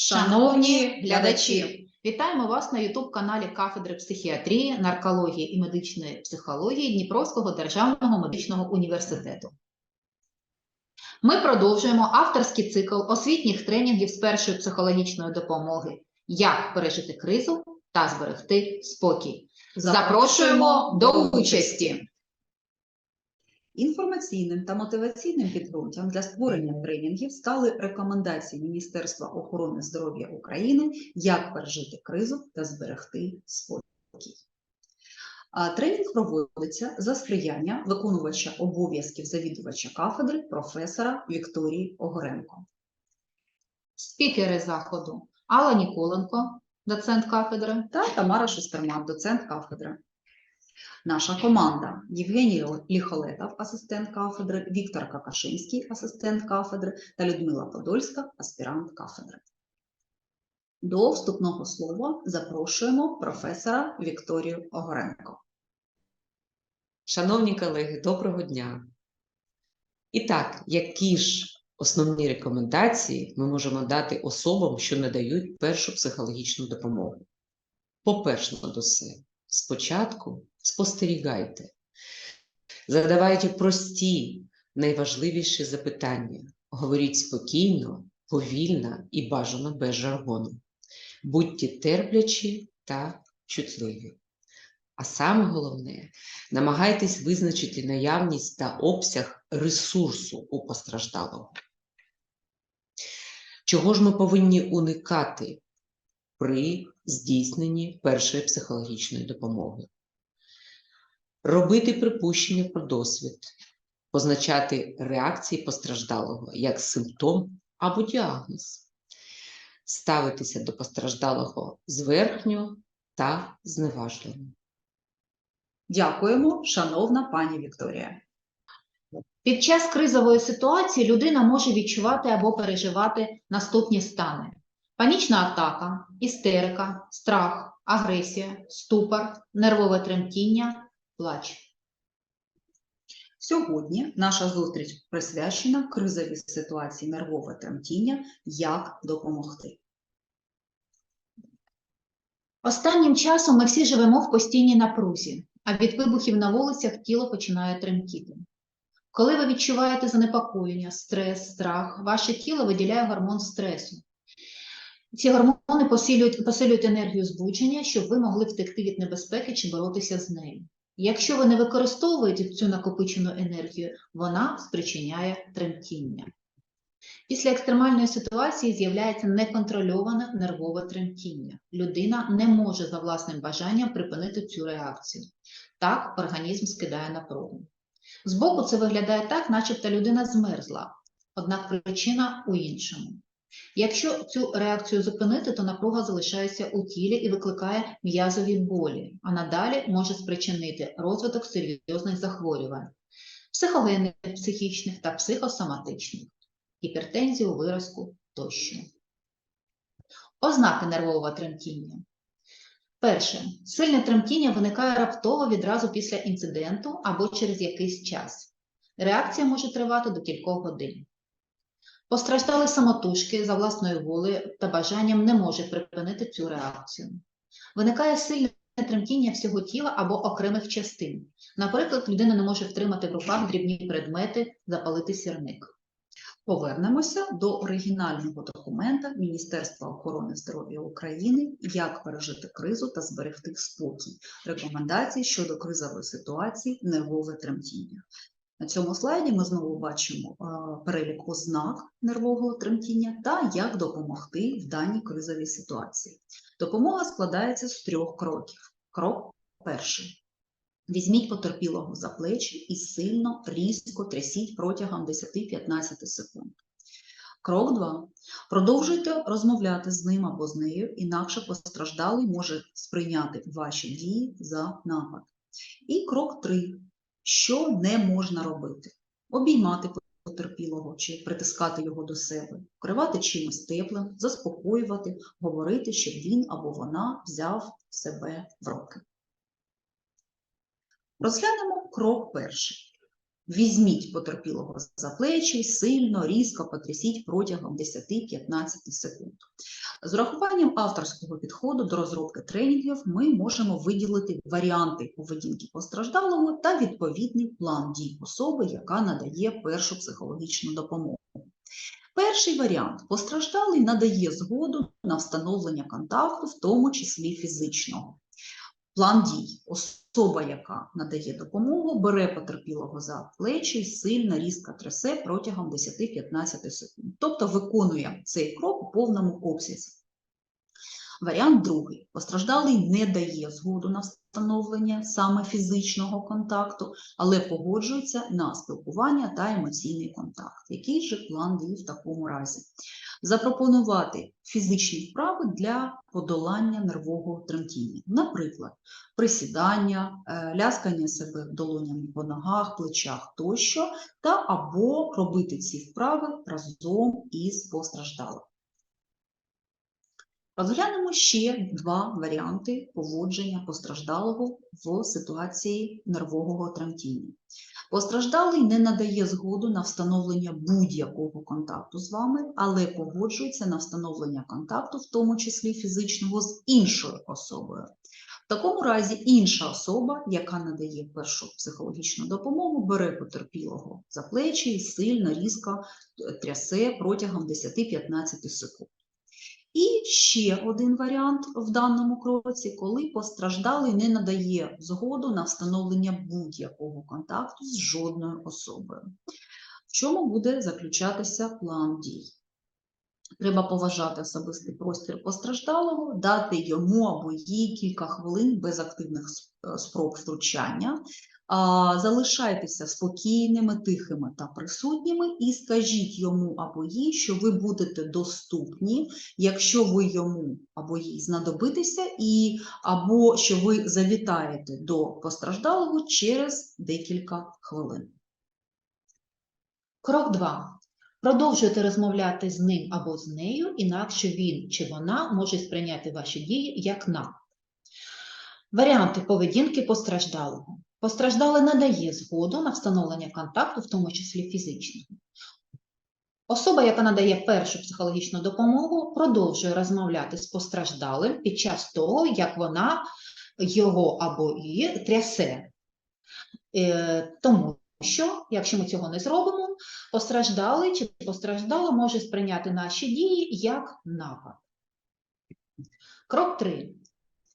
Шановні глядачі, вітаємо вас на YouTube-каналі кафедри психіатрії, наркології і медичної психології Дніпровського державного медичного університету. Ми продовжуємо авторський цикл освітніх тренінгів з першої психологічної допомоги Як пережити кризу та зберегти спокій. Запрошуємо до участі! Інформаційним та мотиваційним підґрунтям для створення тренінгів стали рекомендації Міністерства охорони здоров'я України як пережити кризу та зберегти спокій. Тренінг проводиться за сприяння виконувача обов'язків завідувача кафедри професора Вікторії Огоренко. Спікери заходу Алла Ніколенко, доцент кафедри, та Тамара Шестерман, доцент кафедри. Наша команда Євгеній Ліхолетов, асистент кафедри, Віктор Какашинський, асистент кафедри та Людмила Подольська, аспірант кафедри. До вступного слова запрошуємо професора Вікторію Огоренко. Шановні колеги, доброго дня. І так, які ж основні рекомендації ми можемо дати особам, що надають першу психологічну допомогу? По-перше, до все, спочатку спостерігайте, задавайте прості, найважливіші запитання, говоріть спокійно, повільно і бажано без жаргону. Будьте терплячі та чутливі. А саме головне, намагайтесь визначити наявність та обсяг ресурсу у постраждалого. Чого ж ми повинні уникати при здійсненні першої психологічної допомоги? Робити припущення про досвід, позначати реакції постраждалого як симптом або діагноз, ставитися до постраждалого зверхньо та зневажливо. Дякуємо, шановна пані Вікторія. Під час кризової ситуації людина може відчувати або переживати наступні стани: панічна атака, істерика, страх, агресія, ступор, нервове тремтіння, плач. Сьогодні наша зустріч присвячена кризовій ситуації нервове тремтіння, як допомогти. Останнім часом ми всі живемо в постійній напрузі, а від вибухів на вулицях тіло починає тремтіти. Коли ви відчуваєте занепокоєння, стрес, страх, ваше тіло виділяє гормон стресу. Ці гормони посилюють, посилюють енергію збудження, щоб ви могли втекти від небезпеки чи боротися з нею. Якщо ви не використовуєте цю накопичену енергію, вона спричиняє тремтіння. Після екстремальної ситуації з'являється неконтрольоване нервове тремтіння. Людина не може за власним бажанням припинити цю реакцію. Так організм скидає напругу. Збоку це виглядає так, начебто людина змерзла, однак причина у іншому. Якщо цю реакцію зупинити, то напруга залишається у тілі і викликає м'язові болі, а надалі може спричинити розвиток серйозних захворювань, психогенних, психічних та психосоматичних, гіпертензію, виразку тощо. Ознаки нервового тремтіння. Перше. Сильне тремтіння виникає раптово відразу після інциденту або через якийсь час. Реакція може тривати до кількох годин. Постраждали самотужки за власною волею та бажанням не може припинити цю реакцію. Виникає сильне тремтіння всього тіла або окремих частин. Наприклад, людина не може втримати в руках дрібні предмети, запалити сірник. Повернемося до оригінального документа Міністерства охорони здоров'я України «Як пережити кризу та зберегти спокій. Рекомендації щодо кризової ситуації нервове тремтіння. На цьому слайді ми знову бачимо е, перелік ознак нервового тремтіння та як допомогти в даній кризовій ситуації. Допомога складається з трьох кроків. Крок перший. Візьміть потерпілого за плечі і сильно, різко трясіть протягом 10-15 секунд. Крок 2. Продовжуйте розмовляти з ним або з нею, інакше постраждалий може сприйняти ваші дії за напад. І крок 3. Що не можна робити? Обіймати потерпілого чи притискати його до себе, вкривати чимось теплим, заспокоювати, говорити, щоб він або вона взяв себе в руки. Розглянемо крок перший. Візьміть потерпілого за плечі, сильно, різко потрясіть протягом 10-15 секунд. З урахуванням авторського підходу до розробки тренінгів ми можемо виділити варіанти поведінки постраждалого та відповідний план дій особи, яка надає першу психологічну допомогу. Перший варіант постраждалий надає згоду на встановлення контакту, в тому числі фізичного. План дій. Особа, яка надає допомогу, бере потерпілого за плечі, і сильно різко трясе протягом 10-15 секунд. Тобто виконує цей крок у повному обсязі. Варіант другий. Постраждалий не дає згоду на встановлення саме фізичного контакту, але погоджується на спілкування та емоційний контакт. Який же план дій в такому разі? Запропонувати фізичні вправи для подолання нервового тремтіння. Наприклад, присідання, е, ляскання себе долонями по ногах, плечах тощо, та або робити ці вправи разом із постраждалим. Розглянемо ще два варіанти поводження постраждалого в ситуації нервового тремтіння. Постраждалий не надає згоду на встановлення будь-якого контакту з вами, але погоджується на встановлення контакту, в тому числі фізичного, з іншою особою. В такому разі інша особа, яка надає першу психологічну допомогу, бере потерпілого за плечі сильно різко трясе протягом 10-15 секунд. І ще один варіант в даному кроці, коли постраждалий не надає згоду на встановлення будь-якого контакту з жодною особою. В чому буде заключатися план дій? Треба поважати особистий простір постраждалого, дати йому або їй кілька хвилин без активних спроб втручання. Залишайтеся спокійними, тихими та присутніми і скажіть йому або їй, що ви будете доступні, якщо ви йому або їй знадобитеся, і або що ви завітаєте до постраждалого через декілька хвилин. Крок 2. Продовжуйте розмовляти з ним або з нею, інакше він чи вона може сприйняти ваші дії як напад. Варіанти поведінки постраждалого. Постраждалий надає згоду на встановлення контакту, в тому числі фізичного. Особа, яка надає першу психологічну допомогу, продовжує розмовляти з постраждалим під час того, як вона його або її трясе. Е, Тому що, якщо ми цього не зробимо, постраждалий чи постраждала може сприйняти наші дії як напад. Крок 3.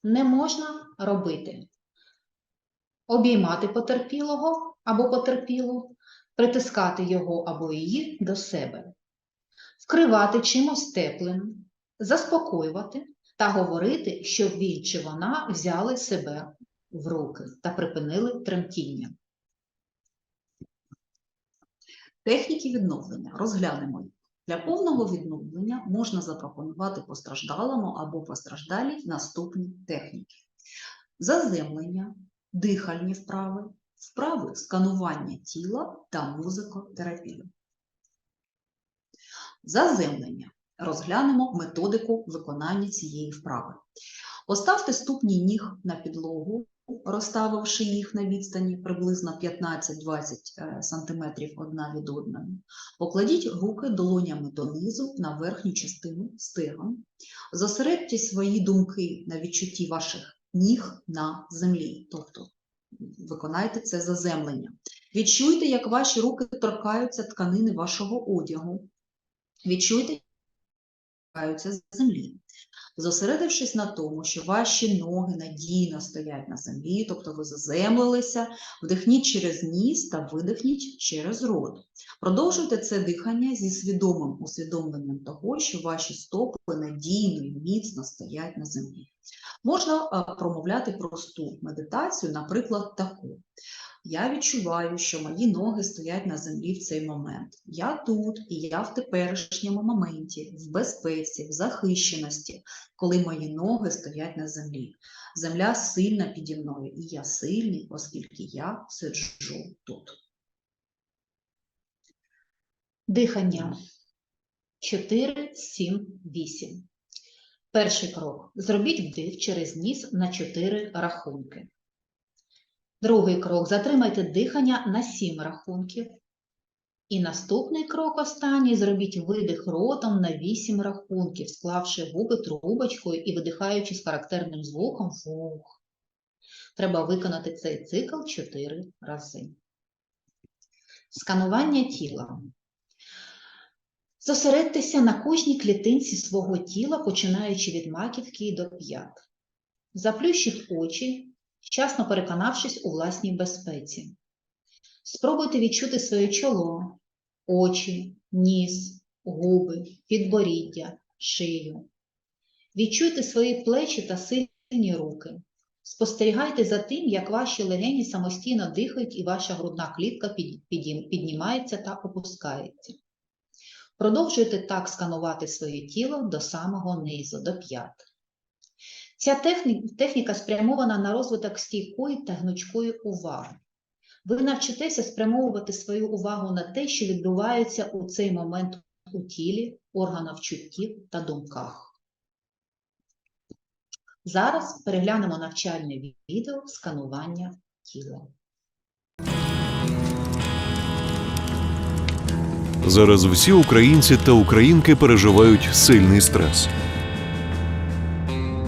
Не можна робити. Обіймати потерпілого або потерпілу, притискати його або її до себе, вкривати чимось теплим, заспокоювати та говорити, щоб він чи вона взяли себе в руки та припинили тремтіння. Техніки відновлення розглянемо їх. Для повного відновлення можна запропонувати постраждалому або постраждалій наступні техніки: заземлення, дихальні вправи, вправи сканування тіла та музикотерапію. Заземлення. Розглянемо методику виконання цієї вправи. Поставте ступні ніг на підлогу, розставивши їх на відстані приблизно 15-20 см одна від одної. Покладіть руки долонями донизу на верхню частину стегон. Зосередьте свої думки на відчутті ваших ніг на землі, тобто виконайте це заземлення. Відчуйте, як ваші руки торкаються тканини вашого одягу. Відчуйте, як торкаються з землі. Зосередившись на тому, що ваші ноги надійно стоять на землі, тобто ви заземлилися, вдихніть через ніс та видихніть через рот. Продовжуйте це дихання зі свідомим усвідомленням того, що ваші стопи надійно і міцно стоять на землі. Можна промовляти просту медитацію, наприклад, таку. Я відчуваю, що мої ноги стоять на землі в цей момент. Я тут і я в теперішньому моменті, в безпеці, в захищеності, коли мої ноги стоять на землі. Земля сильна піді мною, і я сильний, оскільки я сиджу тут. Дихання 4, 7, 8. Перший крок. Зробіть вдих через ніс на 4 рахунки. Другий крок. Затримайте дихання на 7 рахунків. І наступний крок останній зробіть видих ротом на 8 рахунків, склавши губи трубочкою і видихаючи з характерним звуком вух. Треба виконати цей цикл 4 рази. Сканування тіла. Зосередьтеся на кожній клітинці свого тіла, починаючи від маківки до п'ят. Заплющіть очі, вчасно переконавшись у власній безпеці. Спробуйте відчути своє чоло, очі, ніс, губи, підборіддя, шию. Відчуйте свої плечі та сильні руки. Спостерігайте за тим, як ваші легені самостійно дихають і ваша грудна клітка піднімається та опускається. Продовжуйте так сканувати своє тіло до самого низу, до п'ят. Ця техніка спрямована на розвиток стійкої та гнучкої уваги. Ви навчитеся спрямовувати свою увагу на те, що відбувається у цей момент у тілі, органах чуттів та думках. Зараз переглянемо навчальне відео сканування тіла. Зараз всі українці та українки переживають сильний стрес.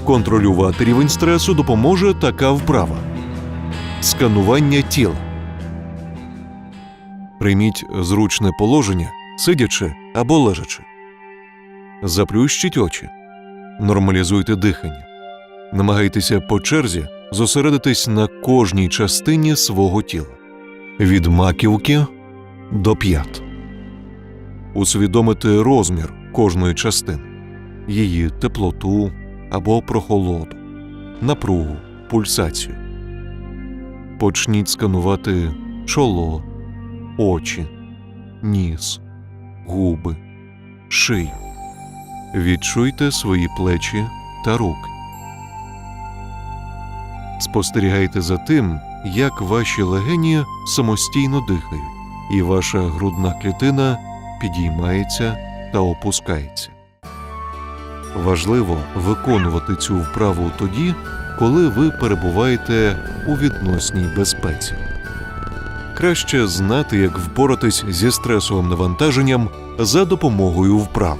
Контролювати рівень стресу допоможе така вправа: сканування тіла. Прийміть зручне положення, сидячи або лежачи. Заплющіть очі. Нормалізуйте дихання. Намагайтеся по черзі зосередитись на кожній частині свого тіла від маківки до п'ят усвідомити розмір кожної частини, її теплоту або прохолоду, напругу, пульсацію. Почніть сканувати чоло, очі, ніс, губи, шию. Відчуйте свої плечі та руки. Спостерігайте за тим, як ваші легені самостійно дихають, і ваша грудна клітина підіймається та опускається. Важливо виконувати цю вправу тоді, коли ви перебуваєте у відносній безпеці. Краще знати, як впоратись зі стресовим навантаженням за допомогою вправ.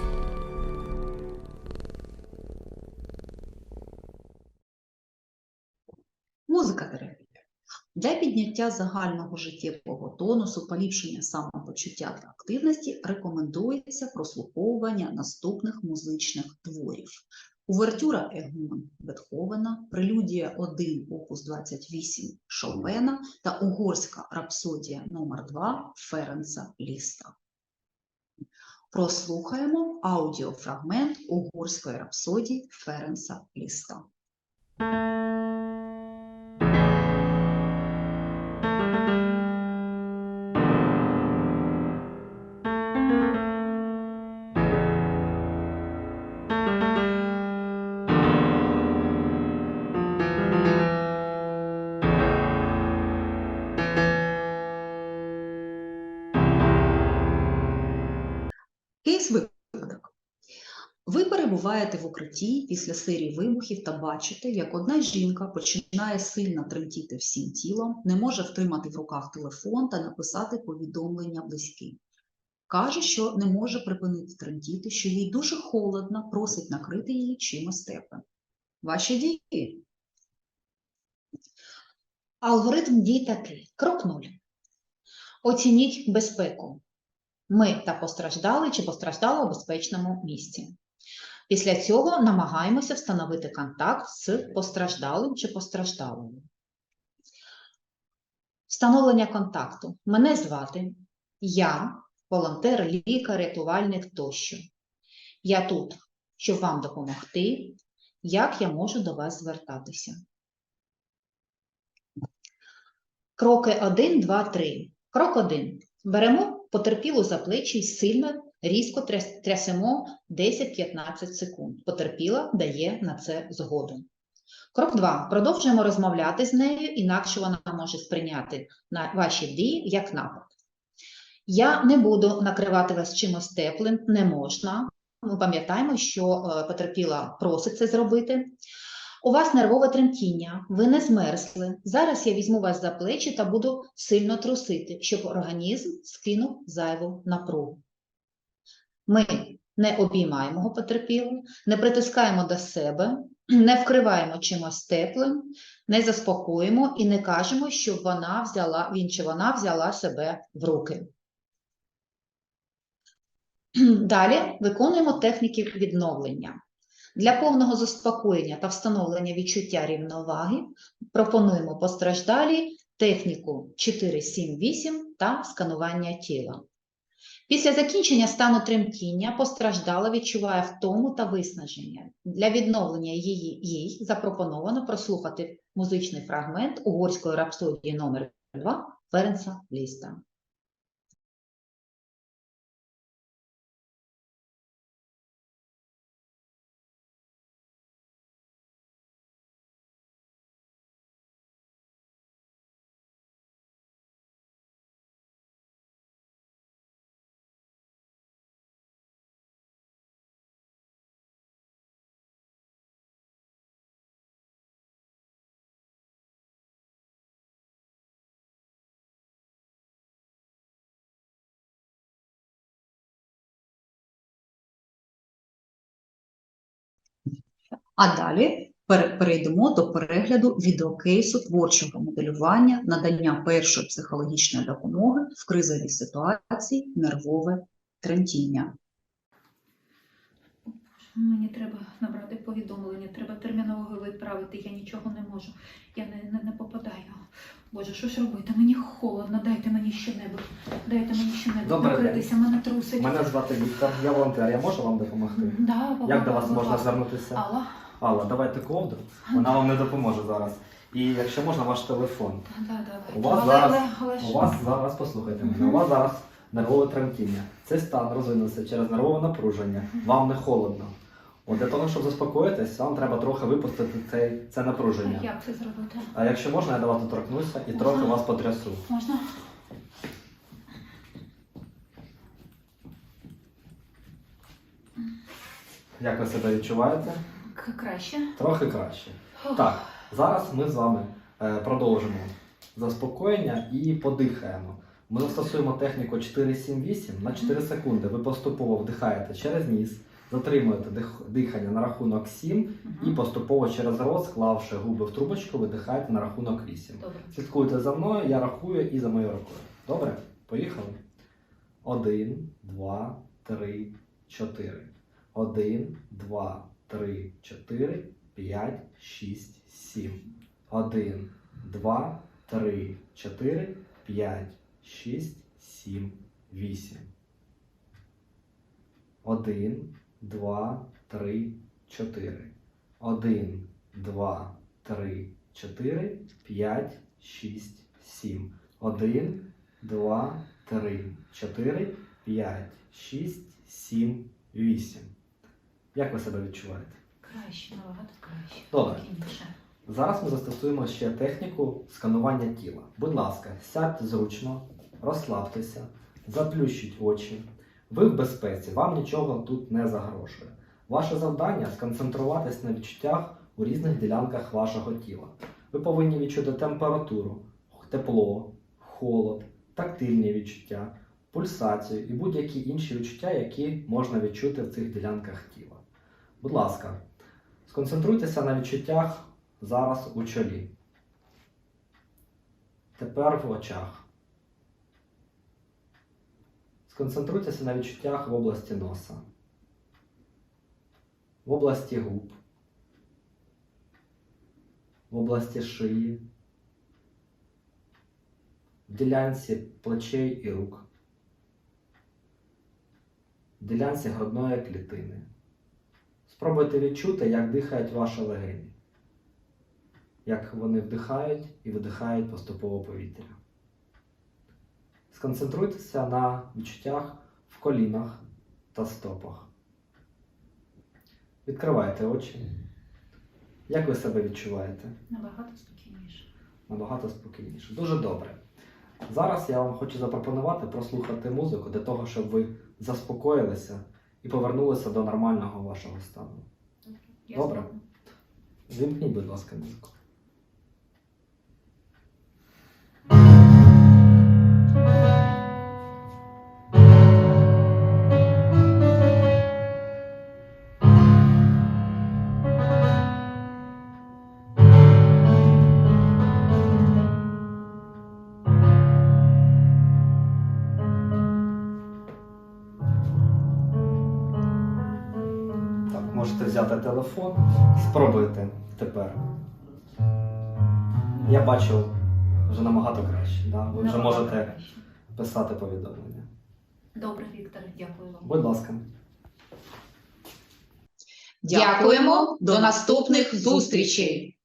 Підняття загального життєвого тонусу, поліпшення самопочуття та активності рекомендується прослуховування наступних музичних творів. Увертюра Егмон Бетховена, прелюдія 1 опус 28 Шопена та угорська рапсодія номер 2 Ференца Ліста. Прослухаємо аудіофрагмент угорської рапсодії Ференца Ліста. Перебуваєте в укритті після серії вибухів та бачите, як одна жінка починає сильно тремтіти всім тілом, не може втримати в руках телефон та написати повідомлення близьким. Каже, що не може припинити тремтіти, що їй дуже холодно, просить накрити її чимось теплим. Ваші дії. Алгоритм дій такий. Крок 0. Оцініть безпеку. Ми та постраждали чи постраждали у безпечному місці. Після цього намагаємося встановити контакт з постраждалим чи постраждалою. Встановлення контакту. Мене звати. Я волонтер, лікар, рятувальник тощо. Я тут, щоб вам допомогти. Як я можу до вас звертатися? Кроки 1, 2, 3. Крок 1. Беремо потерпілу за плечі і сильно, різко трясемо 10-15 секунд. Потерпіла дає на це згоду. Крок 2. Продовжуємо розмовляти з нею, інакше вона може сприйняти на ваші дії як напад. Я не буду накривати вас чимось теплим, не можна. Ми пам'ятаємо, що е, потерпіла просить це зробити. У вас нервове тремтіння, ви не змерзли. Зараз я візьму вас за плечі та буду сильно трусити, щоб організм скинув зайву напругу. Ми не обіймаємо потерпілого, не притискаємо до себе, не вкриваємо чимось теплим, не заспокоїмо і не кажемо, щоб вона взяла, він чи вона взяла себе в руки. Далі виконуємо техніки відновлення. Для повного заспокоєння та встановлення відчуття рівноваги пропонуємо постраждалій техніку 4-7-8 та сканування тіла. Після закінчення стану тремтіння постраждала відчуває втому та виснаження. Для відновлення її їй запропоновано прослухати музичний фрагмент угорської рапсодії номер 2 Ференса Ліста. А далі перейдемо до перегляду відеокейсу творчого моделювання надання першої психологічної допомоги в кризовій ситуації нервове тремтіння. Мені треба набрати повідомлення, треба терміново відправити, я нічого не можу. Я не, не, не попадаю. Боже, що ж робити? Мені холодно, дайте мені щонебудь. Дайте мені щонебудь Добрий день. накритися, мене трусить. Мене звати Віктор, я волонтер, я можу вам допомогти? Да, Як до вас можна звернутися? Алла? Алла, давайте ковдру, вона вам не допоможе зараз. І якщо можна, ваш телефон. Да. У вас але, зараз- але, але У вас зараз, послухайте мене, у вас зараз нервове тремтіння. Цей стан розвинувся через нервове напруження. Вам не холодно. От для того, щоб заспокоїтись, вам треба трохи випустити цей, це напруження. як це зробити? А якщо можна, я до вас доторкнуся і Можна? трохи вас потрясу. Можна? Як ви себе відчуваєте? К- краще? Трохи краще. Так, зараз ми з вами е, продовжимо заспокоєння і подихаємо. Ми застосуємо техніку 4-7-8 на 4 секунди. Ви поступово вдихаєте через ніс, затримуєте дихання на рахунок 7 і поступово через рот, склавши губи в трубочку, видихаєте на рахунок 8. Добре. Слідкуйте за мною, я рахую і за моєю рукою. Добре? Поїхали? Один, два, три, чотири. Один, два, три, чотири, п'ять, шість, сім. Один, два, три, чотири, п'ять, шість, сім, вісім. Один, два, три, чотири. Один, два, три, чотири, п'ять, шість, сім. Один, два, три, чотири, п'ять, шість, сім, вісім. Як ви себе відчуваєте? Краще, набагато краще. Добре. Спокійніше. Зараз ми застосуємо ще техніку сканування тіла. Будь ласка, сядьте зручно, розслабтеся, заплющіть очі. Ви в безпеці, вам нічого тут не загрожує. Ваше завдання сконцентруватись на відчуттях у різних ділянках вашого тіла. Ви повинні відчути температуру, тепло, холод, тактильні відчуття, пульсацію і будь-які інші відчуття, які можна відчути в цих ділянках тіла. Будь ласка, сконцентруйтеся на відчуттях зараз у чолі. Тепер в очах. Сконцентруйтеся на відчуттях в області носа, в області губ, в області шиї, в ділянці плечей і рук, в ділянці грудної клітини. Спробуйте відчути, як дихають ваші легені як вони вдихають і видихають поступово повітря. Сконцентруйтеся на відчуттях в колінах та стопах. Відкривайте очі. Як ви себе відчуваєте? Набагато спокійніше. Набагато спокійніше. Дуже добре. Зараз я вам хочу запропонувати прослухати музику для того, щоб ви заспокоїлися і повернулися до нормального вашого стану. Я Добре. згодна. Вімкніть, будь ласка, музику. Так, телефон, спробуйте тепер. Я бачу вже набагато краще. Да? Ви вже Набагато можете краще. писати повідомлення. Добре, Віктор, дякую вам. Будь ласка. Дякуємо. До наступних зустрічей.